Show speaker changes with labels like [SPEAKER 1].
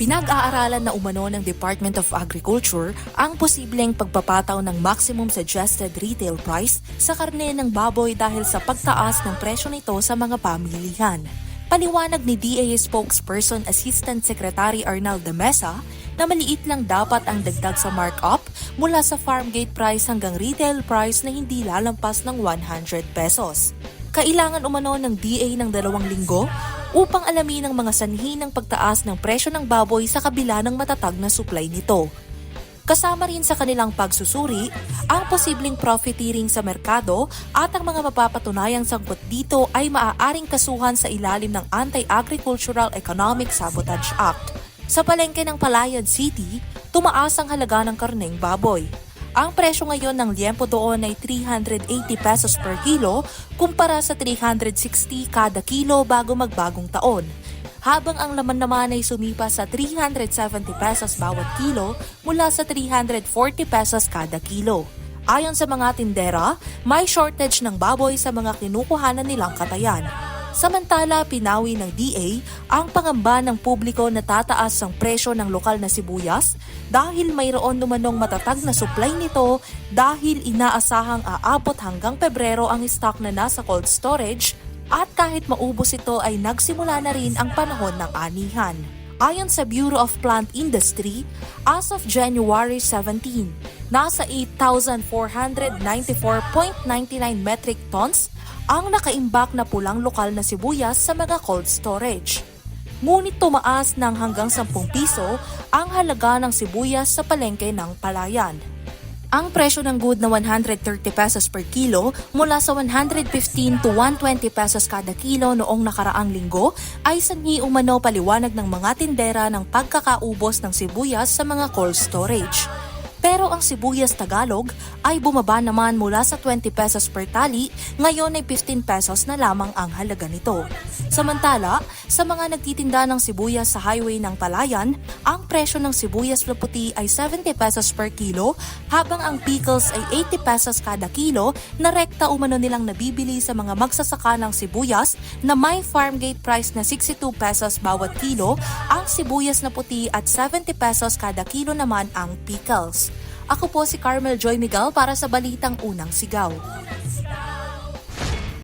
[SPEAKER 1] Pinag-aaralan na umano ng Department of Agriculture ang posibleng pagpapataw ng maximum suggested retail price sa karne ng baboy dahil sa pagtaas ng presyo nito sa mga pamilihan. Paliwanag ni DA spokesperson Assistant Secretary Arnal de Mesa na maliit lang dapat ang dagdag sa markup mula sa farm gate price hanggang retail price na hindi lalampas ng 100 pesos. Kailangan umano ng DA ng dalawang linggo upang alamin ang mga sanhi ng pagtaas ng presyo ng baboy sa kabila ng matatag na supply nito. Kasama rin sa kanilang pagsusuri ang posibleng profiteering sa merkado at ang mga mapapatunayang sangkot dito ay maaaring kasuhan sa ilalim ng Anti-Agricultural Economic Sabotage Act. Sa palengke ng Palayan City, tumaas ang halaga ng karneng baboy. Ang presyo ngayon ng liempo doon ay 380 pesos per kilo kumpara sa 360 kada kilo bago magbagong taon. Habang ang laman naman ay sumipa sa 370 pesos bawat kilo mula sa 340 pesos kada kilo. Ayon sa mga tindera, may shortage ng baboy sa mga kinukuhanan nilang katayan. Samantala, pinawi ng DA ang pangamba ng publiko na tataas ang presyo ng lokal na sibuyas dahil mayroon numanong matatag na supply nito dahil inaasahang aabot hanggang Pebrero ang stock na nasa cold storage at kahit maubos ito ay nagsimula na rin ang panahon ng anihan. Ayon sa Bureau of Plant Industry, as of January 17, nasa 8,494.99 metric tons ang nakaimbak na pulang lokal na sibuyas sa mga cold storage. Ngunit tumaas ng hanggang 10 piso ang halaga ng sibuyas sa palengke ng palayan. Ang presyo ng good na 130 pesos per kilo mula sa 115 to 120 pesos kada kilo noong nakaraang linggo ay sanhi umano paliwanag ng mga tindera ng pagkakaubos ng sibuyas sa mga cold storage. Pero ang sibuyas Tagalog ay bumaba naman mula sa 20 pesos per tali, ngayon ay 15 pesos na lamang ang halaga nito. Samantala, sa mga nagtitinda ng sibuyas sa highway ng Palayan, ang presyo ng sibuyas puti ay 70 pesos per kilo, habang ang pickles ay 80 pesos kada kilo na rekta umano nilang nabibili sa mga magsasaka ng sibuyas na may farm gate price na 62 pesos bawat kilo, ang sibuyas na puti at 70 pesos kada kilo naman ang pickles. Ako po si Carmel Joy Miguel para sa Balitang Unang Sigaw.